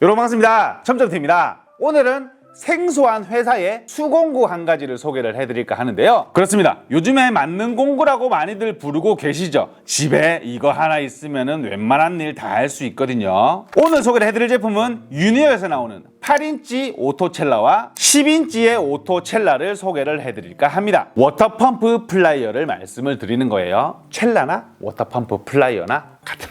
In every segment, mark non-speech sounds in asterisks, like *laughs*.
여러분 반갑습니다. 첨점태입니다. 오늘은 생소한 회사의 수공구 한 가지를 소개를 해드릴까 하는데요. 그렇습니다. 요즘에 맞는 공구라고 많이들 부르고 계시죠. 집에 이거 하나 있으면 웬만한 일 다 할 수 있거든요. 오늘 소개를 해드릴 제품은 유니어에서 나오는 8인치 오토첼라와 10인치의 오토첼라를 소개를 해드릴까 합니다. 워터펌프 플라이어를 말씀을 드리는 거예요. 첼라나 워터펌프 플라이어나 같은.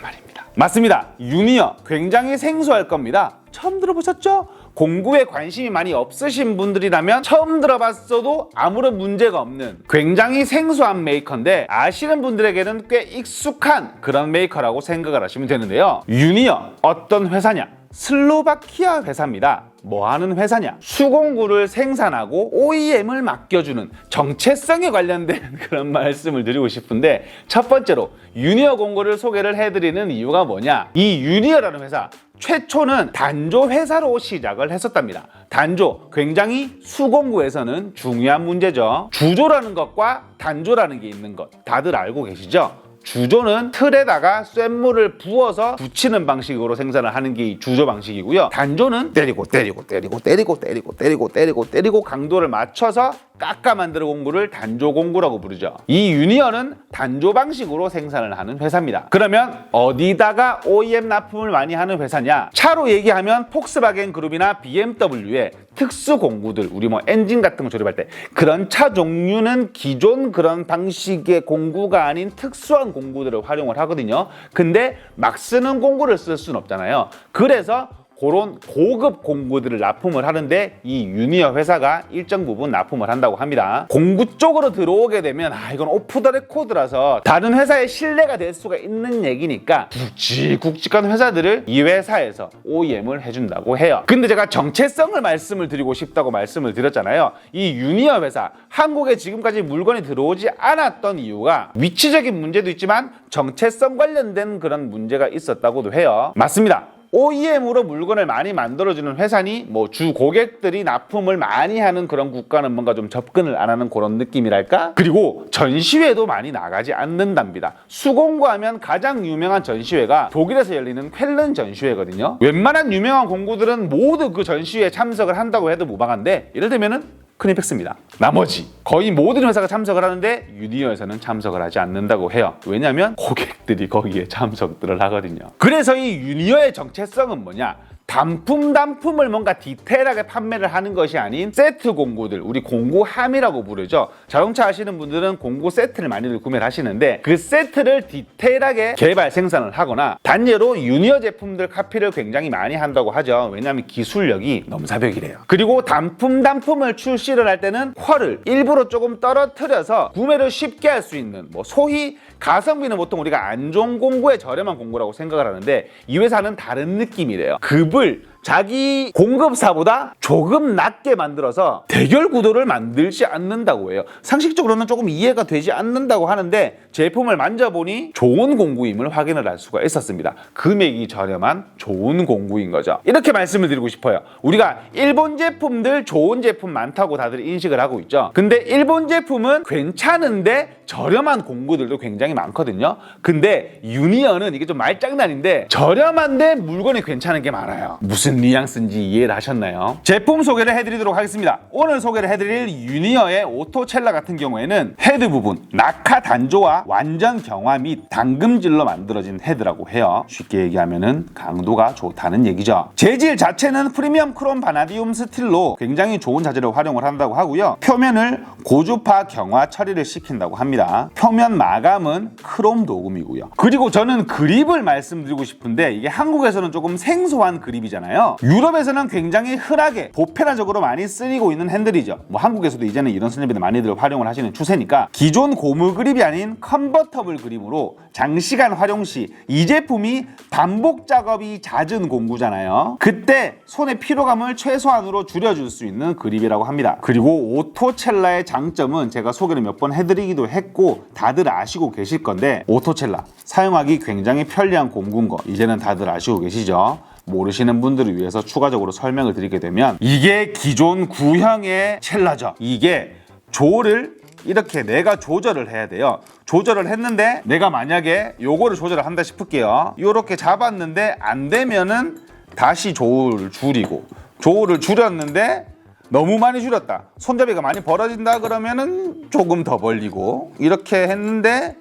맞습니다. 유니어 굉장히 생소할 겁니다. 처음 들어보셨죠? 공구에 관심이 많이 없으신 분들이라면 처음 들어봤어도 아무런 문제가 없는 굉장히 생소한 메이커인데 아시는 분들에게는 꽤 익숙한 그런 메이커라고 생각을 하시면 되는데요. 유니어 어떤 회사냐? 슬로바키아 회사입니다. 뭐 하는 회사냐? 수공구를 생산하고 OEM을 맡겨주는 정체성에 관련된 *laughs* 그런 말씀을 드리고 싶은데 첫 번째로 유니어 공구를 소개를 해드리는 이유가 뭐냐? 이 유니어라는 회사 최초는 단조 회사로 시작을 했었답니다. 단조 굉장히 수공구에서는 중요한 문제죠. 주조라는 것과 단조라는 게 있는 것 다들 알고 계시죠? 주조는 틀에다가 쇳물을 부어서 붙이는 방식으로 생산을 하는 게이 주조 방식이고요. 단조는 때리고 때리고 때리고 때리고 때리고 때리고 때리고 때리고 강도를 맞춰서 깎아 만들어 공구를 단조 공구라고 부르죠. 이 유니어는 단조 방식으로 생산을 하는 회사입니다. 그러면 어디다가 OEM 납품을 많이 하는 회사냐? 차로 얘기하면 폭스바겐 그룹이나 BMW의 특수 공구들, 우리 뭐 엔진 같은 거 조립할 때 그런 차 종류는 기존 그런 방식의 공구가 아닌 특수한 공구들을 활용을 하거든요. 근데 막 쓰는 공구를 쓸 수는 없잖아요. 그래서 그런 고급 공구들을 납품을 하는데 이 유니어 회사가 일정 부분 납품을 한다고 합니다. 공구 쪽으로 들어오게 되면 아 이건 오프 더 레코드라서 다른 회사의 신뢰가 될 수가 있는 얘기니까 굵직굵직한 회사들을 이 회사에서 OEM을 해준다고 해요. 근데 제가 정체성을 말씀을 드리고 싶다고 말씀을 드렸잖아요. 이 유니어 회사 한국에 지금까지 물건이 들어오지 않았던 이유가 위치적인 문제도 있지만 정체성 관련된 그런 문제가 있었다고도 해요. 맞습니다. OEM으로 물건을 많이 만들어주는 회사니 뭐 주 고객들이 납품을 많이 하는 그런 국가는 뭔가 좀 접근을 안 하는 그런 느낌이랄까? 그리고 전시회도 많이 나가지 않는답니다. 수공구 하면 가장 유명한 전시회가 독일에서 열리는 쾰른 전시회거든요. 웬만한 유명한 공구들은 모두 그 전시회에 참석을 한다고 해도 무방한데 예를 들면은 크니펙스입니다. 나머지 거의 모든 회사가 참석을 하는데 유니어에서는 참석을 하지 않는다고 해요. 왜냐하면 고객들이 거기에 참석들을 하거든요. 그래서 이 유니어의 정체성은 뭐냐? 단품 단품을 뭔가 디테일하게 판매를 하는 것이 아닌 세트 공구들 우리 공구함이라고 부르죠. 자동차 하시는 분들은 공구 세트를 많이들 구매를 하시는데 그 세트를 디테일하게 개발 생산을 하거나 단예로 유니어 제품들 카피를 굉장히 많이 한다고 하죠. 왜냐하면 기술력이 넘사벽이래요. 그리고 단품 단품을 출시를 할 때는 퀄을 일부러 조금 떨어뜨려서 구매를 쉽게 할 수 있는 뭐 소위 가성비는 보통 우리가 안 좋은 공구에 저렴한 공구라고 생각을 하는데 이 회사는 다른 느낌이래요. 법을 자기 공급사보다 조금 낮게 만들어서 대결 구도를 만들지 않는다고 해요. 상식적으로는 조금 이해가 되지 않는다고 하는데 제품을 만져보니 좋은 공구임을 확인을 할 수가 있었습니다. 금액이 저렴한 좋은 공구인 거죠. 이렇게 말씀을 드리고 싶어요. 우리가 일본 제품들 좋은 제품 많다고 다들 인식을 하고 있죠. 근데 일본 제품은 괜찮은데 저렴한 공구들도 굉장히 많거든요. 근데 유니언은 이게 좀 말장난인데 저렴한데 물건이 괜찮은 게 많아요. 무슨 뉘앙스인지 이해를 하셨나요? 제품 소개를 해드리도록 하겠습니다. 오늘 소개를 해드릴 유니어의 오토첼라 같은 경우에는 헤드 부분 낙하 단조와 완전 경화 및 당금질로 만들어진 헤드라고 해요. 쉽게 얘기하면은 강도가 좋다는 얘기죠. 재질 자체는 프리미엄 크롬 바나디움 스틸로 굉장히 좋은 자재를 활용을 한다고 하고요. 표면을 고주파 경화 처리를 시킨다고 합니다. 표면 마감은 크롬 도금이고요. 그리고 저는 그립을 말씀드리고 싶은데 이게 한국에서는 조금 생소한 그립이잖아 요. 유럽에서는 굉장히 흔하게 보편화적으로 많이 쓰이고 있는 핸들이죠. 뭐 한국에서도 이제는 이런 스냅이들 많이들 활용을 하시는 추세니까 기존 고무 그립이 아닌 컨버터블 그립으로 장시간 활용 시 이 제품이 반복 작업이 잦은 공구잖아요. 그때 손의 피로감을 최소한으로 줄여줄 수 있는 그립이라고 합니다. 그리고 오토첼라의 장점은 제가 소개를 몇 번 해드리기도 했고 다들 아시고 계실 건데 오토첼라 사용하기 굉장히 편리한 공구인 거 이제는 다들 아시고 계시죠? 모르시는 분들을 위해서 추가적으로 설명을 드리게 되면 이게 기존 구형의 첼라죠. 이게 조를 이렇게 내가 조절을 해야 돼요. 조절을 했는데 내가 만약에 요거를 조절을 한다 싶을게요. 요렇게 잡았는데 안 되면은 다시 조우를 줄이고 조우를 줄였는데 너무 많이 줄였다. 손잡이가 많이 벌어진다 그러면은 조금 더 벌리고 이렇게 했는데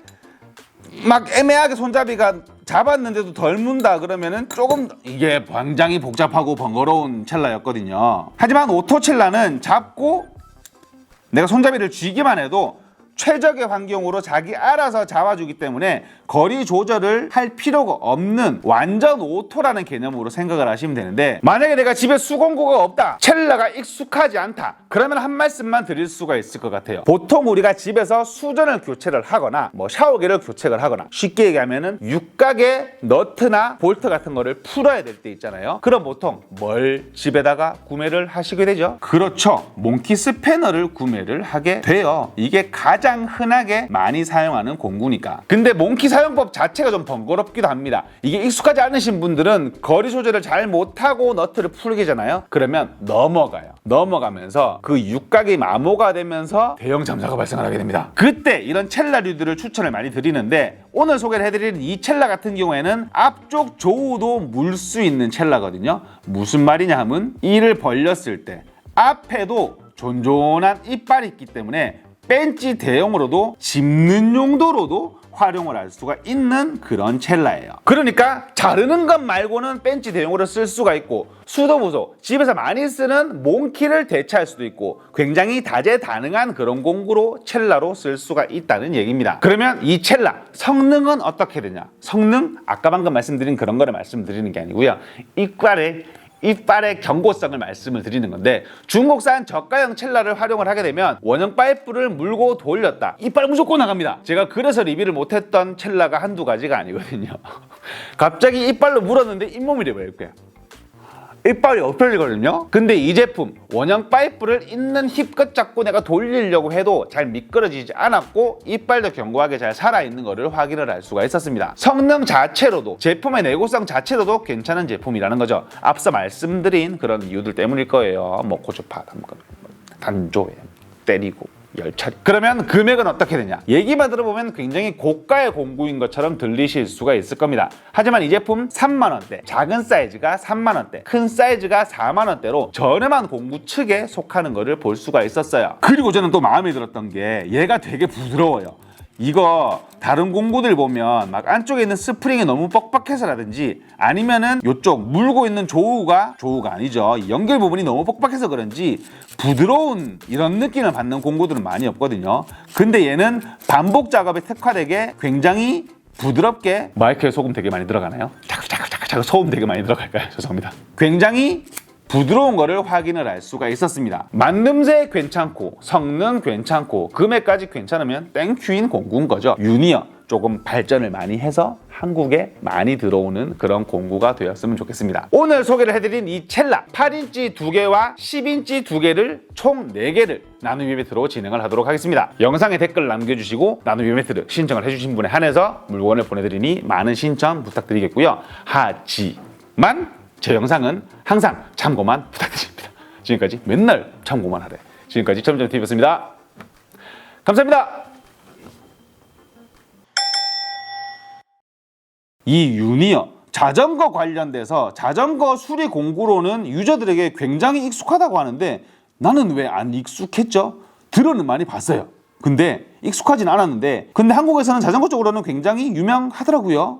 막 애매하게 손잡이가 잡았는데도 덜 문다 그러면은 조금 이게 굉장히 복잡하고 번거로운 첼라였거든요. 하지만 오토 첼라는 잡고 내가 손잡이를 쥐기만 해도 최적의 환경으로 자기 알아서 잡아주기 때문에 거리 조절을 할 필요가 없는 완전 오토라는 개념으로 생각을 하시면 되는데 만약에 내가 집에 수공구가 없다 첼라가 익숙하지 않다 그러면 한 말씀만 드릴 수가 있을 것 같아요. 보통 우리가 집에서 수전을 교체를 하거나 뭐 샤워기를 교체를 하거나 쉽게 얘기하면은 육각의 너트나 볼트 같은 거를 풀어야 될 때 있잖아요. 그럼 보통 뭘 집에다가 구매를 하시게 되죠? 그렇죠. 몽키 스패너를 구매를 하게 돼요. 이게 가장 흔하게 많이 사용하는 공구니까. 근데 몽키 사용법 자체가 좀 번거롭기도 합니다. 이게 익숙하지 않으신 분들은 거리 조절을 잘 못하고 너트를 풀게잖아요. 그러면 넘어가요. 넘어가면서 그 육각이 마모가 되면서 대형 잠사가 발생을 하게 됩니다. 그때 이런 첼라류들을 추천을 많이 드리는데 오늘 소개를 해드리는 이 첼라 같은 경우에는 앞쪽 조우도 물 수 있는 첼라거든요. 무슨 말이냐 하면 이를 벌렸을 때 앞에도 존존한 이빨이 있기 때문에 벤치 대용으로도 집는 용도로도 활용을 할 수가 있는 그런 첼라예요. 그러니까 자르는 것 말고는 벤치 대용으로 쓸 수가 있고 수도 부소 집에서 많이 쓰는 몽키를 대체할 수도 있고 굉장히 다재다능한 그런 공구로 첼라로 쓸 수가 있다는 얘기입니다. 그러면 이 첼라 성능은 어떻게 되냐? 성능 아까 방금 말씀드린 그런 거를 말씀드리는 게 아니고요. 이빨의 이빨의 경고성을 말씀을 드리는 건데 중국산 저가형 첼라를 활용을 하게 되면 원형 파이프를 물고 돌렸다. 이빨 무조건 나갑니다. 제가 그래서 리뷰를 못했던 첼라가 한두 가지가 아니거든요. *laughs* 갑자기 이빨로 물었는데 잇몸이 거야 이빨이 없어지거든요. 근데 이 제품 원형 파이프를 있는 힙끝 잡고 내가 돌리려고 해도 잘 미끄러지지 않았고 이빨도 견고하게 잘 살아있는 것을 확인을 할 수가 있었습니다. 성능 자체로도 제품의 내구성 자체로도 괜찮은 제품이라는 거죠. 앞서 말씀드린 그런 이유들 때문일 거예요. 뭐 고주파 담금 단조해 때리고 열차리. 그러면 금액은 어떻게 되냐? 얘기만 들어보면 굉장히 고가의 공구인 것처럼 들리실 수가 있을 겁니다. 하지만 이 제품 3만원대 작은 사이즈가 3만원대 큰 사이즈가 4만원대로 저렴한 공구 측에 속하는 것을 볼 수가 있었어요. 그리고 저는 또 마음에 들었던 게 얘가 되게 부드러워요. 이거 다른 공구들 보면 막 안쪽에 있는 스프링이 너무 뻑뻑해서라든지 아니면은 요쪽 물고 있는 조우가 조우가 아니죠. 이 연결 부분이 너무 뻑뻑해서 그런지 부드러운 이런 느낌을 받는 공구들은 많이 없거든요 근데 얘는 반복 작업에 특화되게 굉장히 부드럽게 마이크에 소금 되게 많이 들어가나요? 자꾸 소금 되게 많이 들어갈까요? *laughs* 죄송합니다 굉장히 부드러운 거를 확인을 할 수가 있었습니다. 만듦새 괜찮고 성능 괜찮고 금액까지 괜찮으면 땡큐인 공구인 거죠. 유니어 조금 발전을 많이 해서 한국에 많이 들어오는 그런 공구가 되었으면 좋겠습니다. 오늘 소개를 해드린 이 첼라 8인치 두 개와 10인치 두 개를 총 4개를 나눔 이벤트로 진행을 하도록 하겠습니다. 영상에 댓글 남겨주시고 나눔 이벤트를 신청을 해주신 분에 한해서 물건을 보내드리니 많은 신청 부탁드리겠고요. 하지만 제 영상은 항상 참고만 부탁드립니다. 지금까지 맨날 참고만 하래. 지금까지 점점TV였습니다. 감사합니다. 이 유니어 자전거 관련돼서 자전거 수리 공구로는 유저들에게 굉장히 익숙하다고 하는데 나는 왜 안 익숙했죠? 들어는 많이 봤어요. 근데 익숙하진 않았는데 근데 한국에서는 자전거 쪽으로는 굉장히 유명하더라고요.